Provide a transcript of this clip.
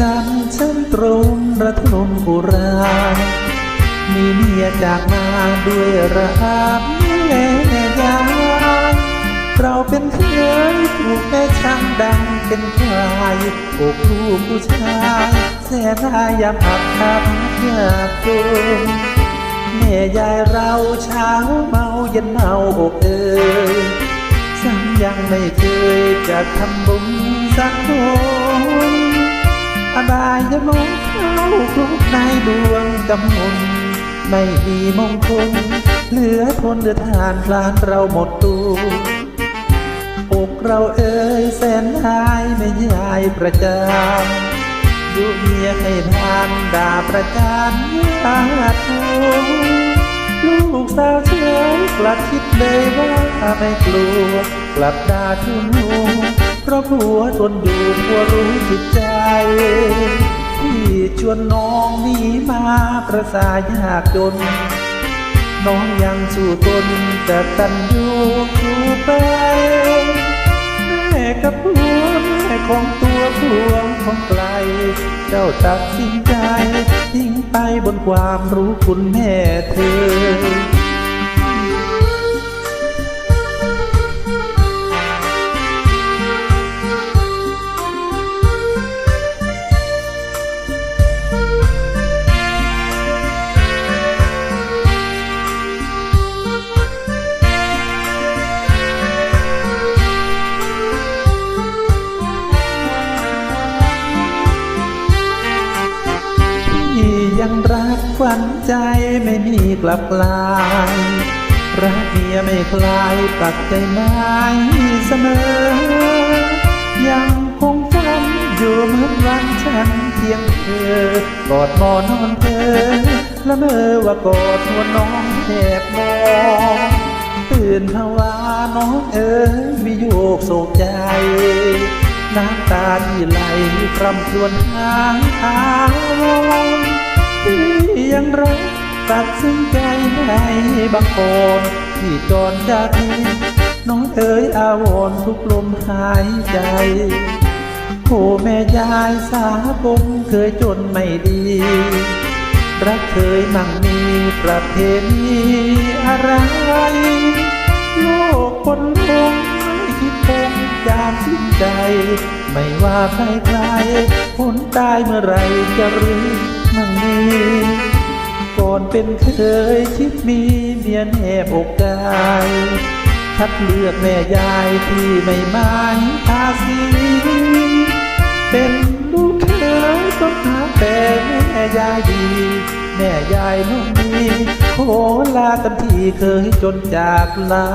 กันฉันตรงระทมอุรามีเมียจากมาด้วยรักแม่ยายเราเป็นเคยถูกแม่ช่างดังเป็นควายอกลูกผู้ชายแสนายามอับอับยากจนแม่ยายเราเช้าเมาเย็นเมาอกเอ่ยซ้ำยังไม่เคยจะทำบุญสักคน ในดวงกำมลไม่มีมงคล เหลือทนเหลือทานพลานเราหมดตัวอกเราเอ่ยแสนหายไม่ยายประจานดูเมียให้ทานด่าประจานญาติโลูกสาวเฉยกลับคิดเลยว่าไม่กลัว กลับด่าทุนหัวเพราะผัวทนอยู่ผัวรู้จิตใจ ที่ชวนน้องหนีมาประสายากจน น้องยังสู้ตนจะตันอยู่ถูไปแม่กับผัวแม่ของตัวพวงของไกล เจ้าตัดสินใจทิ้งไปบนความรู้คุณแม่เธอ ยังรักควันใจไม่มีกลับกลาย รักเมียไม่คลายปักใจไม้เสมอ ยังคงฝันอยู่เหมือนวันฉันเพียงเธอกอดหมอนอนเธอละเมอว่ากอดหัวน้องแทบมองตื่นภาวาน้องเอ๋ยวิโยกโศกใจน้ำตาที่ไหลพรำครวญหางอางรัก ตัดสินใจให้บางคนที่จรจากนี้น้องเอ๋ยอาวรทุกลมหายใจโอ้แม่ยายสากลเคยจนไม่ดีรักเคยมั่งมีประเพณีอะไรโลกคนลงไม่คิดคงจามสิ้นใจ ไม่ว่าใครใครคนตายเมื่อไรจะรู้มั่งมี ก่อนเป็นเคยชิดมีเมียแนบอกกายคัดเลือกแม่ยายที่ไม่มายภาษีเป็นลูกเคยต้องหาแต่แม่ยายดี แม่ยายน้องมีโคลากันที่เคยจนจากลา